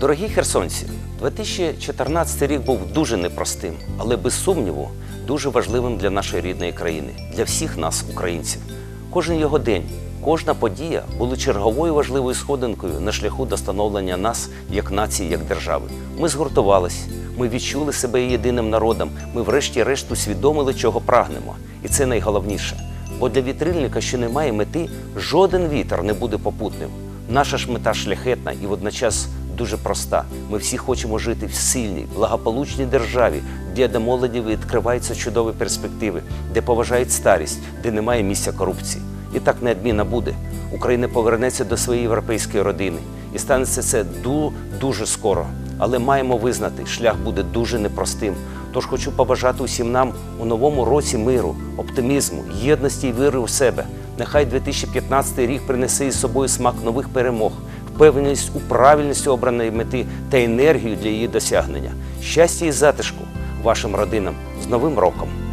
Дорогі херсонці, 2014 рік був дуже непростим, але без сумніву дуже важливим для нашої рідної країни, для всіх нас, українців. Кожен його день, кожна подія були черговою важливою сходинкою на шляху до становлення нас як нації, як держави. Ми згуртувались, ми відчули себе єдиним народом. Ми, врешті-решт, усвідомили, чого прагнемо. І це найголовніше. Бо для вітрильника, що не має мети, жоден вітер не буде попутним. Наша ж мета шляхетна і водночас дуже проста. Ми всі хочемо жити в сильній, благополучній державі, де для молоді відкриваються чудові перспективи, де поважають старість, де немає місця корупції. І так неодмінно буде. Україна повернеться до своєї європейської родини. І станеться це дуже скоро. Але маємо визнати, шлях буде дуже непростим. Тож хочу побажати усім нам у новому році миру, оптимізму, єдності і віри у себе. Нехай 2015 рік принесе із собою смак нових перемог, впевненість у правильності обраної мети та енергію для її досягнення. Щастя і затишку вашим родинам з Новим роком!